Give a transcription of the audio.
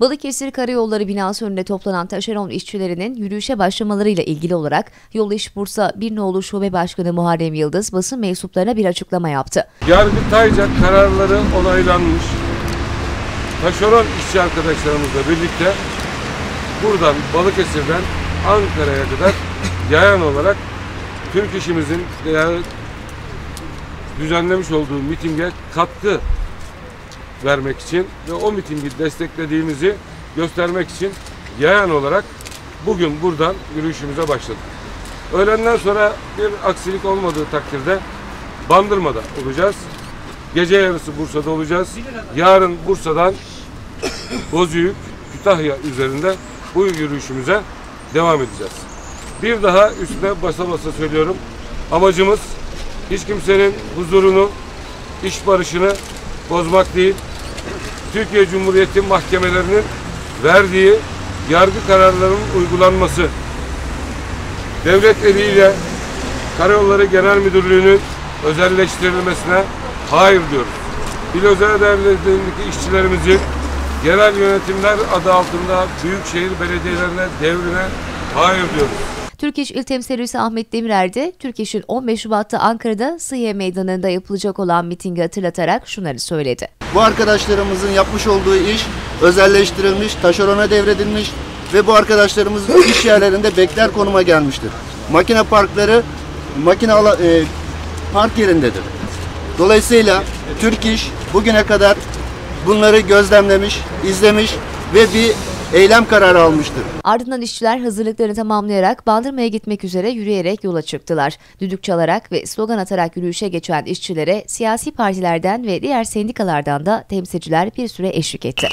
Balıkesir Karayolları binası önünde toplanan taşeron işçilerinin yürüyüşe başlamalarıyla ilgili olarak Yol İş Bursa Bir Nolu Şube Başkanı Muharrem Yıldız basın mensuplarına bir açıklama yaptı. Yargıtayca kararları onaylanmış. Taşeron işçi arkadaşlarımızla birlikte buradan Balıkesir'den Ankara'ya kadar yayan olarak Türk işimizin düzenlemiş olduğu mitinge katkı vermek için ve o mitingi desteklediğimizi göstermek için yayan olarak bugün buradan yürüyüşümüze başladık. Öğlenden sonra bir aksilik olmadığı takdirde Bandırma'da olacağız. Gece yarısı Bursa'da olacağız. Yarın Bursa'dan Bozüyük, Kütahya üzerinde bu yürüyüşümüze devam edeceğiz. Bir daha üstüne basa basa söylüyorum. Amacımız hiç kimsenin huzurunu, iş barışını bozmak değil. Türkiye Cumhuriyeti mahkemelerinin verdiği yargı kararlarının uygulanması, devlet eliyle Karayolları Genel Müdürlüğü'nün özelleştirilmesine hayır diyoruz. İl özel devletlerindeki işçilerimizin genel yönetimler adı altında büyükşehir belediyelerine devrine hayır diyoruz. Türk İş İl Temsilcisi Ahmet Demirer de Türk İş'in 15 Şubat'ta Ankara'da Sıhhiye Meydanı'nda yapılacak olan mitingi hatırlatarak şunları söyledi. Bu arkadaşlarımızın yapmış olduğu iş özelleştirilmiş, taşerona devredilmiş ve bu arkadaşlarımız iş yerlerinde bekler konuma gelmiştir. Makine parkları makine ala- e, park yerindedir. Dolayısıyla Türk İş bugüne kadar bunları gözlemlemiş, izlemiş ve bir eylem kararı almıştır. Ardından işçiler hazırlıklarını tamamlayarak Bandırma'ya gitmek üzere yürüyerek yola çıktılar. Düdük çalarak ve slogan atarak yürüyüşe geçen işçilere siyasi partilerden ve diğer sendikalardan da temsilciler bir süre eşlik etti.